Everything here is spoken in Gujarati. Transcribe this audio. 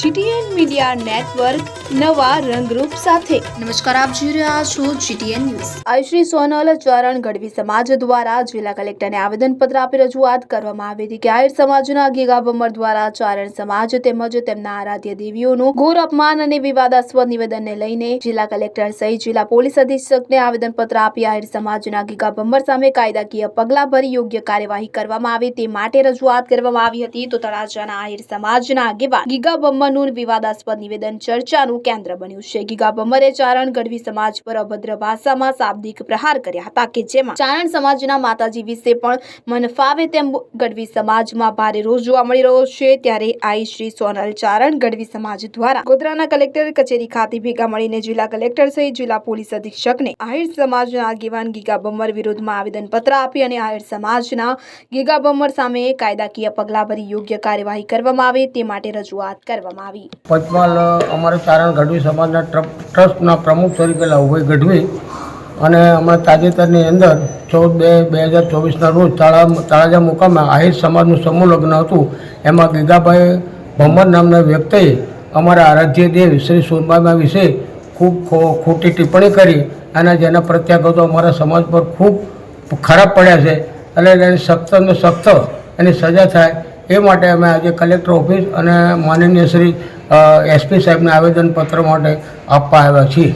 જીટીએન મીડિયા નેટવર્ક નવા રંગરૂપ સાથે. નમસ્કાર આપ જોઈ રહ્યા છો જીટીએન ન્યૂઝ. આયુશ્રી સોનલ ચરણ ગઢવી સમાજ દ્વારા જિલ્લા કલેક્ટરને આવેદનપત્ર આપી રજૂઆત કરવામાં આવી હતી કે આહિર સમાજના ગીગા બમર દ્વારા ચારણ સમાજ તેમજ તેમના આરાધ્ય દેવીઓનું ઘોર અપમાન અને વિવાદાસ્પદ નિવેદનને લઈને જિલ્લા કલેક્ટર સહિત જિલ્લા પોલીસ અધિક્ષકને આવેદનપત્ર આપી આહિર સમાજના ગીગા બમર સામે કાયદાકીય પગલાં ભરી યોગ્ય કાર્યવાહી કરવામાં આવે તે માટે રજૂઆત કરવામાં આવી હતી. તો તળાજાના આહિર સમાજના આગેવાન ગીગા બમ્મરનું વિવાદાસ્પદ નિવેદન ચર્ચાનું કેન્દ્ર બન્યું છે. ગીગા બમરે ચારણ ગઢવી સમાજ પર અભદ્ર ભાષામાં શાબ્દિક પ્રહાર કર્યા હતા કે જેમાં ચારણ સમાજના માતાજી વિશે પણ મન ફાવે તેમ ગઢવી સમાજમાં ભારે રોષ જોવા મળી રહ્યો છે. ત્યારે આઈ શ્રી સોનલ ચારણ ગઢવી સમાજ દ્વારા ગોધરાના કલેક્ટર કચેરી ખાતે ભેગા મળીને જિલ્લા કલેક્ટર સહિત જિલ્લા પોલીસ અધિક્ષકને આહિર સમાજના આગેવાન ગીગા બમર વિરુદ્ધમાં આવેદનપત્ર આપી અને આહિર સમાજના ગીગા બમર સામે કાયદાકીય પગલાં ભરી યોગ્ય કાર્યવાહી કરવામાં આવે તે માટે રજૂઆત કરવામાં આવી. પંચમહાલ, અમારે ચારણ ગઢવી સમાજના ટ્રસ્ટના પ્રમુખ તરીકે લાભભાઈ ગઢવી અને અમારા તાજેતરની અંદર ચૌદ બે બે હજાર ચોવીસના રોજ તાળા, તાળાજા મુકામે આહિર સમાજનું સમૂહ લગ્ન હતું. એમાં ગીગાભાઈ ભમર નામના વ્યક્તિએ અમારા આરાધ્ય દેવ શ્રી સોનબાબા વિશે ખૂબ ખોટી ટિપ્પણી કરી અને જેના પ્રત્યાઘાતો અમારા સમાજ પર ખૂબ ખરાબ પડ્યા છે. અને એને સખ્ત અને સખ્ત એની સજા થાય એ માટે અમે આજે કલેક્ટર ઓફિસ અને માનનીય શ્રી એસપી સાહેબને આવેદનપત્ર માટે આપવા આવ્યા છીએ.